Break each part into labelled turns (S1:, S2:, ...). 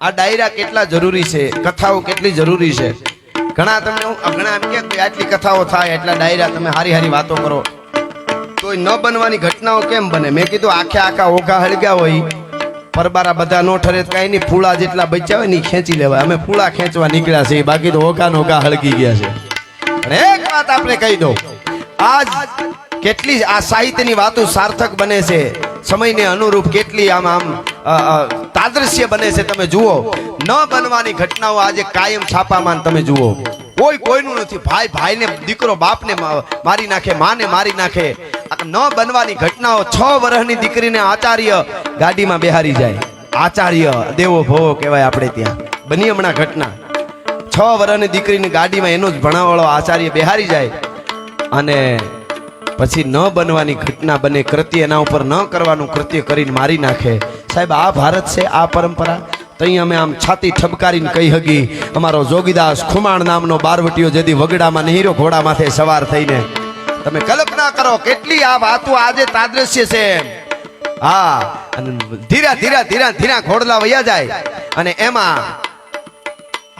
S1: આ ડાયરા કેટલા જરૂરી છે? કથાઓ કેટલી જરૂરી છે? ઘણા તમે ઘણા એમ કે આટલી કથાઓ થાય એટલા ડાયરા તમે હારી હારી વાતો કરો. તો ન બનવાની ઘટનાઓ કેમ બને? મેં કીધું આખે આખા ઓઘા હળગ્યા હોય. પરબારા બધા નો ઠરે કાંઈ નહીં, ફૂળા જેટલા બચ્યા હોય ને ખેંચી લેવાય. અમે ફૂળા ખેંચવા નીકળ્યા છીએ, બાકી તો ઓઘા નોઘા હળગી ગયા છે. એક વાત આપણે કહી દઉં. આજ કેટલી આ સાહિત્યની વાતો સાર્થક બને છે. સમયને અનુરૂપ કેટલી આમ આમ તાદૃશ્ય બને છે તમે જુઓ. ન બનવાની ઘટનાઓ આજે કાયમ છાપામાં તમે જુઓ. કોઈ કોઈનું નથી. ભાઈ, ભાઈને, દીકરો, બાપને મારી નાખે, માને મારી નાખે. ન બનવાની ઘટનાઓ છ વર્ષની દીકરીને આચાર્ય ગાડીમાં બેહારી જાય. આચાર્ય દેવો ભોવો કહેવાય આપણે ત્યાં. બની હમણાં ઘટના. છ વર્ષની દીકરીની ગાડીમાં એનો જ ભણાવાળો આચાર્ય બેહારી જાય. અને પછી ન બનવાની ઘટના બને, કૃત્ય એના ઉપર ન કરવાનું કૃત્ય કરીને મારી નાખે. સાહેબ, આ ભારત છે, આ પરંપરા. તઈ અમે આમ છાતી ઠબકારીને કહી હગી, અમારો જોગીદાસ ખુમાણ નામનો બારવટીયો જેથી વગડામાં નહીરો ઘોડા માથે સવાર થઈને, તમે કલ્પના કરો, કેટલી આ વાતો આજે તાદ્રશ્ય છે હા, અને ધીરા ધીરા ધીરા ધીરા ઘોડલા વયા જાય. અને એમાં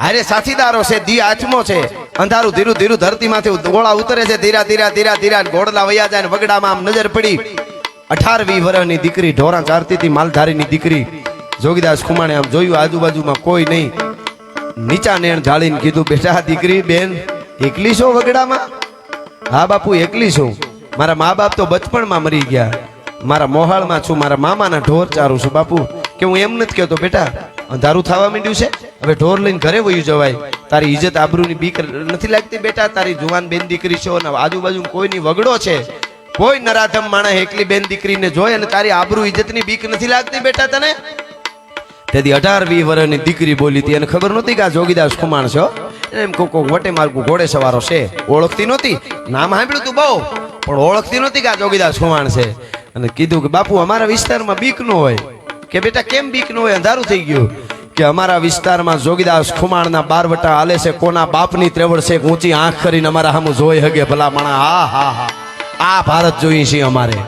S1: હારે સાથીદારો છે, દી આઠમો છે. અંધારું ધીરું ધીરું ધરતીમાંથી ગોળા ઉતરે છે, ધીરા ધીરા ધીરા ધીરા ઘોડલા વયા જાય વગડામાં આમ નજર પડી. અઠારવી વર્ષની દીકરી, ઢોરા ચારતી હતી માલધારીની દીકરી, જોગીદાસ ખુમાણે આમ જોયું, આજુબાજુમાં કોઈ નહીં. નીચા નેણ જાળીને કીધું, બેટા, દીકરી, બેન, એકલી છો વગડામાં? હા, બાપુ, એકલી છું. મારા મા બાપ તો બચપણમાં મરી ગયા. મારા મોહાળમાં છું, મારા મામાના ઢોર ચારું છું. બાપુ, કે હું એમ નથી કહેતો, બેટા, અંધારું થવા માંડ્યું છે? હવે ઢોર લઈને ઘરે વયું જવાય. તારી ઇજ્જત આબરૂની બીક નથી લાગતી બેટા? તારી જુવાન બેન દીકરી છો આજુબાજુ કોઈની વગડો છે? કોઈ નરાધમ માણસ એકલી બેન દીકરીને જોઈ અને તારી આબરૂ ઇજ્જતની બીક નથી લાગતી બેટા તને? તેથી અઢાર વી વર્ષની દીકરી બોલી હતી એને ખબર નહોતી કે આ જોગીદાસ કુમાર છો એમ કોક કોક વટે માર્ગું ઘોડે સવારો છે. ઓળખતી નહોતી? નામ સાંભળ્યું તું બહુ? પણ ઓળખતી નહોતી કે આ જોગીદાસ કુમાર છે. અને કીધું કે, બાપુ, અમારા વિસ્તારમાં બીક ન હોય. કે, બેટા, કેમ બીક ન હોય? અંધારું થઈ ગયું. કે અમારા વિસ્તારમાં જોગીદાસ ખુમાણના બારવટા હાલે છે, કોના બાપની ત્રેવડ છે ઊંચી આંખ કરીને અમારા સામું જોઈ હગે ભલા માણા હા હા હા. આ ભારત જોઈએ છીએ અમારે.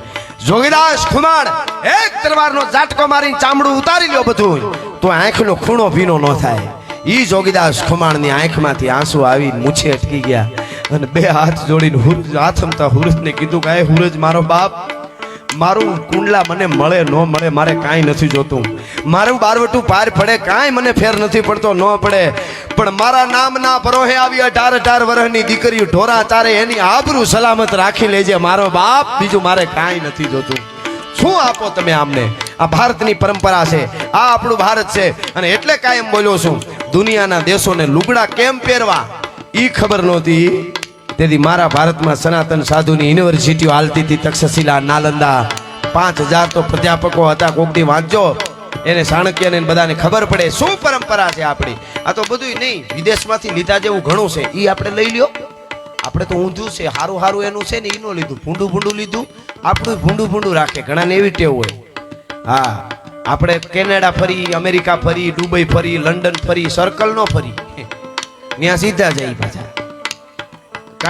S1: જોગીદાસ ખુમાણ, એક તલવારનો ઝાટકો મારીને ચામડું ઉતારી લ્યો બધું. તો આંખનો ખૂણો ભીનો ન થાય. ઈ જોગીદાસ ખુમાણની આંખમાંથી આંસુ આવી મૂછે અટકી ગયા. અને બે હાથ જોડીને હુરજ હાથમતા હુરજને કીધું કે હુરજ મારો બાપ. મારું કુંડલા મને મળે, ન મળે, મારે કાંઈ નથી જોતું. મારું બારવટું પાર પડે, કાંઈ મને ફેર નથી પડતો, ન પડે. પણ મારા નામના પરોહે આવી અઢાર અઢાર વર્ષની દીકરી ઢોરા તારે એની આબરૂ સલામત રાખી લેજે. મારો બાપ બીજું મારે કાંઈ નથી જોતું. શું આપો તમે આમને? આ ભારતની પરંપરા છે, આ આપણું ભારત છે. અને એટલે કાયમ બોલ્યો છું, દુનિયાના દેશોને લુગડા કેમ પહેરવા? ઈ ખબર નહોતી. તેથી મારા ભારતમાં સનાતન સાધુની યુનિવર્સિટીઓ હાલતી હતી તક્ષશિલા, નાલંદા. પાંચ હજાર તો પ્રાધ્યાપકો હતા કોકડી વાંચજો. એને ચાણક્યને બધાને ખબર પડે શું પરંપરા છે આપણી. આ તો બધું નહીં, વિદેશમાંથી લીધા જેવું ઘણું છે. એ આપણે લઈ લ્યો. આપણે તો ઊંધું છે, હારું હારું એનું છે ને એનું લીધું. ભૂંડું ભૂંડું લીધું. આપણું ભૂંડું ભૂંડું રાખે ઘણાને એવી ટેવ હોય. હા, આપણે કેનેડા ફરી, અમેરિકા ફરી, દુબઈ ફરી, લંડન ફરી સર્કલ નો ફરી. ત્યાં સીધા જાય પાછા.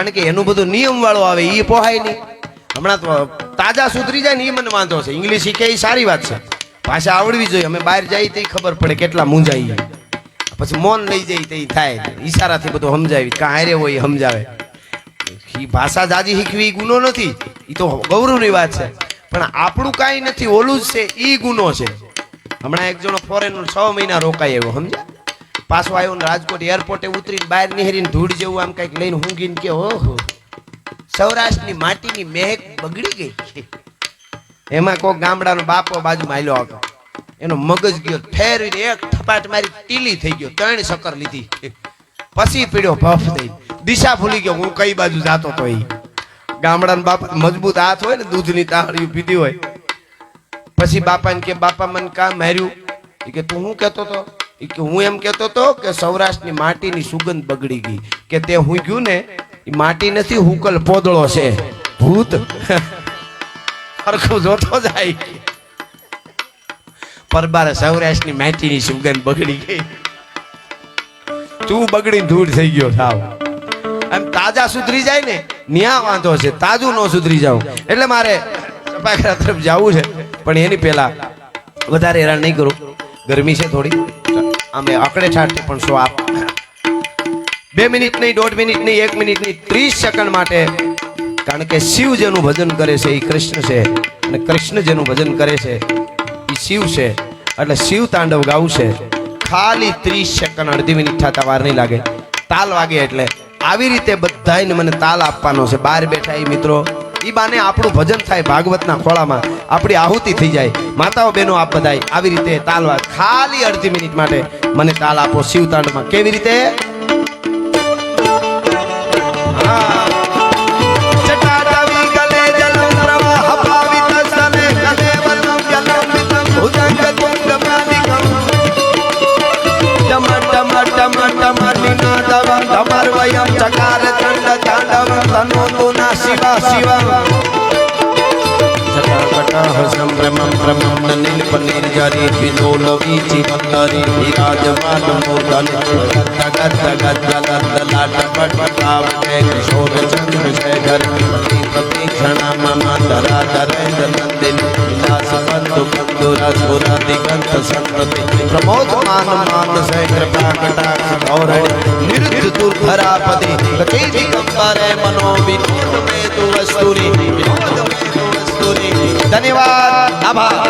S1: કારણ કે એનું બધું નિયમ વાળો આવે એ પોહાય નહીં. હમણાં તો તાજા સુધરી જાય ને એ મને વાંધો છે. ઇંગ્લિશ શીખે એ સારી વાત છે. ભાષા આવડવી જોઈએ. અમે બહાર જઈએ તો ખબર પડે કેટલા મૂંઝાઈએ પછી મૌન લઈ જાય તે થાય. ઈશારાથી બધું સમજાવી. કાં હારે હોય સમજાવે. એ ભાષા જાજી શીખવી એ ગુનો નથી. એ તો ગૌરવની વાત છે. પણ આપણું કાંઈ નથી. ઓલું જ છે. એ ગુનો છે. હમણાં એક જણો ફોરેન છ મહિના રોકાય એવો સમજ્યા? પાછો આવ્યો ને રાજકોટ એરપોર્ટે ઉતરીને બહાર નીહરીને ધૂળ જેવું આમ કંઈક લઈને ઊંઘીને કે ઓહો, સૌરાષ્ટ્રની માટીની મહેક બગડી ગઈ એમાં કોક ગામડાનો બાપો બાજુમાં આલ્યો હતો. એનો મગજ ગયો ફેરવીને એક થપાટ મારી ટીલી થઈ ગયો, ત્રણ સકર લીધી. પછી પીડ્યો ભફ થઈ દિશા ભૂલી ગયો, હું કઈ બાજુ જાતો તો એ ગામડાનો બાપ મજબૂત હાથ હોય ને, દૂધની તાળી પીધી હોય. પછી બાપાને કે, બાપા, મને કામ માર્યું કે, તું શું કહેતો તો? કે હું એમ કહેતો તો કે સૌરાષ્ટ્રની માટીની સુગંધ બગડી ગઈ. કે તે હું ગયું ને માટી નથી, હુકલ પોદળો છે. ભૂત. હરખું જોતો જાય. પરબારે સૌરાષ્ટ્રની માટીની સુગંધ બગડી ગઈ. તું બગડી ધૂળ થઈ ગયો સાવ એમ તાજા સુધરી જાય ને, ન્યા વાંધો છે, તાજું ન સુધરી જાવ એટલે મારે સપાખરા તરફ જવું છે. પણ એની પહેલા વધારે હેરાન નહીં કરું. ગરમી છે થોડી. અમે અકડે ઠાઠથી પણ શો આપ? બે મિનિટ નહીં, દોઢ મિનિટ નહીં, એક મિનિટ નહીં, ત્રીસ સેકન્ડ માટે. કારણ કે શિવ જેનું ભજન કરે છે એ કૃષ્ણ છે. અને કૃષ્ણ જેનું ભજન કરે છે એ શિવ છે. એટલે શિવ તાંડવ ગાવું ખાલી ત્રીસ સેકન્ડ, અડધી મિનિટ થતા વાર નહીં લાગે. તાલ વાગે એટલે. આવી રીતે બધાને મને તાલ આપવાનો છે. બહાર બેઠા એ મિત્રો. એ બાને આપણું ભજન થાય ભાગવતના ખોળામાં. આપણી આહુતિ થઈ જાય. માતાઓ બહેનો આપ બધાય આવી રીતે તાલ વાગે ખાલી અડધી મિનિટ માટે. મને તાલ આપો શિવ તાંડવમાં કેવી રીતે જટાટવી ગલે જલમ પ્રવાહ પાવિત સને કલેવરમ જલંબિતમ ભુજંગ તુંગમાલિકમ ટમ ટમ ટમ ટમ નિનાદવં ધમર વયં ચકાર ચંડ તાંડવં તનો તુના શિવા શિવા कटाह संभ्रमं भ्रमं नीलपनीर्जरी विलोलवीचिवल्लरी विराजमानमूर्धनि गद्दगद्दलद्दलाटपटपटावटे किशोरचन्द्रशेखर प्रतीक्षणा मम धराधरेन्द्रनन्दिनि विलासबन्धु बन्धुरसुरादिगन्त सन्तति प्रमोदमान मानसे कृपाकटाक्ष धौरणि निरुद्ध दुर्धरापदि कचैति कम्बरे मनोविनोद मे तु वस्तुनि विनोद मे तु धन्यवाद आभार।